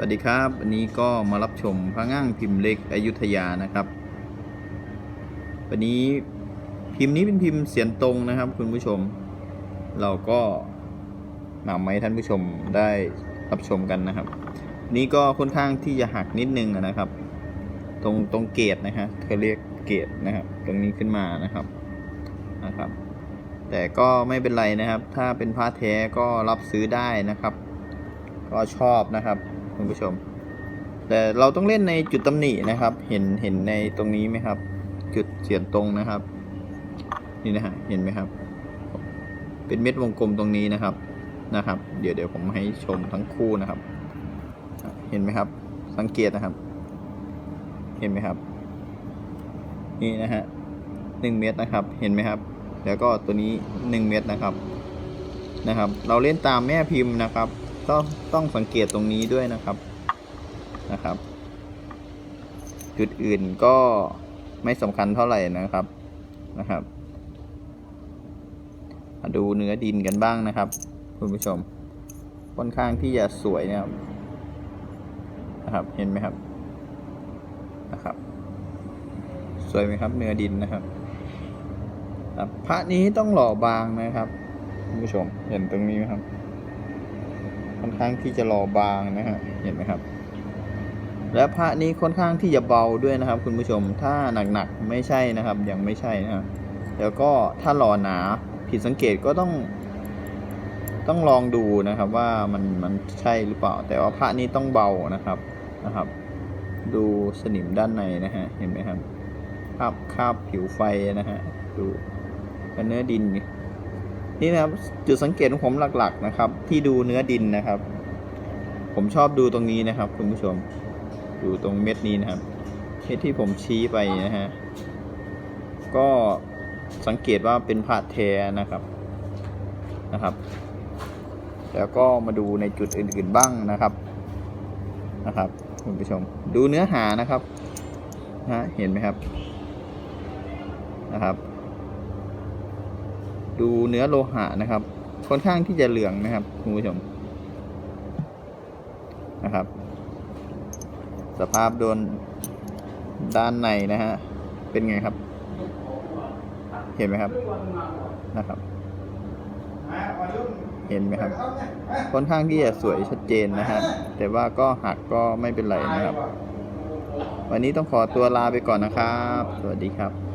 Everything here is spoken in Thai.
สวัสดีครับวันนี้ก็มารับชมพระง่างพิมพ์เล็กอยุธยานะครับ วันนี้พิมพ์นี้เป็นพิมพ์เสียนตรงนะครับ คุณผู้ชม เราก็นำมาให้ท่านผู้ชมได้รับชมกันนะครับ นี่ก็ค่อนข้างที่จะหักนิดนึงนะครับ ตรงตรงเกตนะฮะเขาเรียกเกตนะครับ ตรงนี้ขึ้นมานะครับนะครับ แต่ก็ไม่เป็นไรนะครับ ถ้าเป็นผ้าแท้ก็รับซื้อได้นะครับ ก็ชอบนะครับ คุณผู้ชม แต่เราต้องเล่นในจุดตำหนินะครับ เห็นเห็นในตรงนี้ไหมครับ จุดเสียนตรงนะครับ นี่นะฮะเห็นไหมครับ เป็นเม็ดวงกลมตรงนี้นะครับนะครับ เดี๋ยวเดี๋ยวผมให้ชมทั้งคู่นะครับ เห็นไหมครับ สังเกตนะครับ เห็นไหมครับ นี่นะฮะหนึ่งเม็ดนะครับ เห็นไหมครับ แล้วก็ตัวนี้หนึ่งเม็ดนะครับนะครับ เราเล่นตามแม่พิมพ์นะครับ ต้องต้องสังเกตตรงนี้ด้วยนะครับนะครับ จุดอื่นก็ไม่สำคัญเท่าไหร่นะครับนะครับมาดูเนื้อดินกันบ้างนะครับ คุณผู้ชม ค่อนข้างที่จะสวยนะครับนะครับ เห็นไหมครับนะครับ สวยไหมครับ เนื้อดินนะครับครับพระนี้ต้องหล่อบางนะครับคุณผู้ชมเห็นตรงนี้ไหมครับ ค่อนข้างที่จะหล่อบางนะฮะเห็นไหมครับ และพระนี้ค่อนข้างที่จะเบาด้วยนะครับ คุณผู้ชมถ้าหนักๆไม่ใช่นะครับ ยังไม่ใช่นะครับแล้วก็ถ้าหล่อหนาผิดสังเกตก็ต้อง ต้องลองดูนะครับว่ามันมันใช่หรือเปล่า แต่ว่าพระนี้ต้องเบานะครับนะครับ ดูสนิมด้านในนะฮะเห็นไหมครับคาบคาบผิวไฟนะฮะดูเนื้อดิน นี่นะครับจุดสังเกตของผมหลักๆนะครับ ที่ดูเนื้อดินนะครับ ผมชอบดูตรงนี้นะครับ คุณผู้ชม ดูตรงเม็ดนี้นะครับเม็ดที่ผมชี้ไปนะฮะก็สังเกตว่าเป็นผาดแท้นะครับนะครับ แล้วก็มาดูในจุดอื่นๆบ้างนะครับนะครับ คุณผู้ชม ดูเนื้อหานะครับนะเห็นไหมครับนะครับ ดูเนื้อโลหะนะครับ ค่อนข้างที่จะเหลืองนะครับคุณผู้ชมนะครับ สภาพโดนด้านในนะฮะเป็นไงครับ เห็นไหมครับนะครับเห็นไหมครับ ค่อนข้างที่จะสวยชัดเจนนะฮะ แต่ว่าก็หักก็ไม่เป็นไรนะครับ วันนี้ต้องขอตัวลาไปก่อนนะครับ สวัสดีครับ